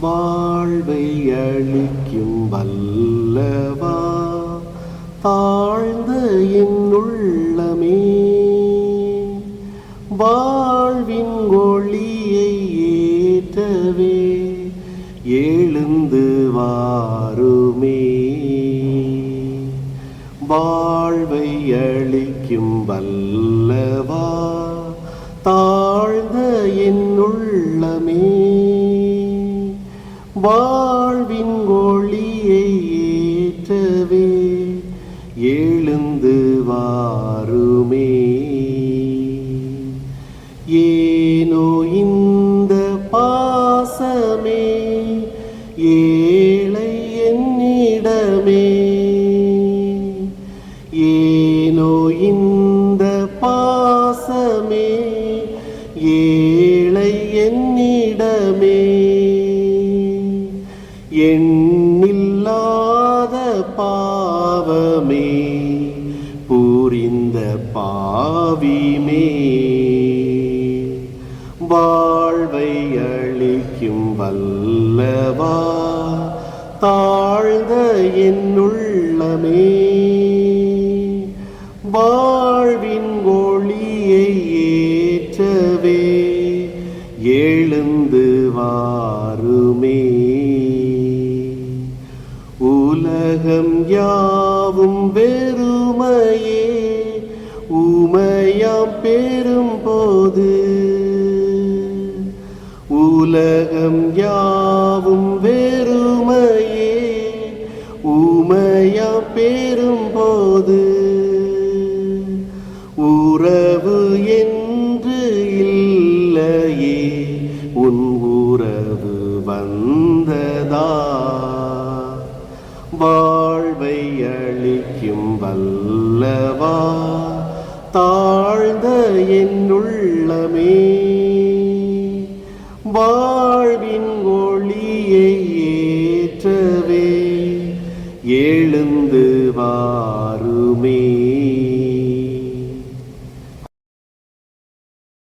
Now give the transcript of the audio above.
வாழ்வை அளிக்கும் வல்லவா? தாழ்ந்த என்னுள்ளமே வாழ்வின் ஒளியை ஏற்றவே எழுந்து வாருமே. வாழ்வை அளிக்கும் வல்லவா? தாழ்ந்த என்னுள்ளமே வாழ்வின் ஒளியை ஏற்றவே எழுந்து வாருமே. ஏனோ இந்த பாசமே ஏழை என்னிடமே. ஏனோ இந்த பாசமே ஏ எண்ணில்லாத பாவமே புரிந்த பாவிமே. வாழ்வை அளிக்கும் வல்லவா தாழ்ந்த என்னுள்ளமே வாழ்வின் ஒளியை ஏற்றவே எழுந்து வா. உலகம் யாவும் வெறுமையே உமையாம் பெறும் போது. உலகம் யாவும் வெறுமையே உமையாம் பெறும் போது. உறவு என்று இல்லையே உன் உறவு வந்ததா? வாழ்வை அளிக்கும் வல்லவா தாழ்ந்த என்னுள்ளமே வாழ்வின் ஒளியை ஏற்றவே எழுந்து வா.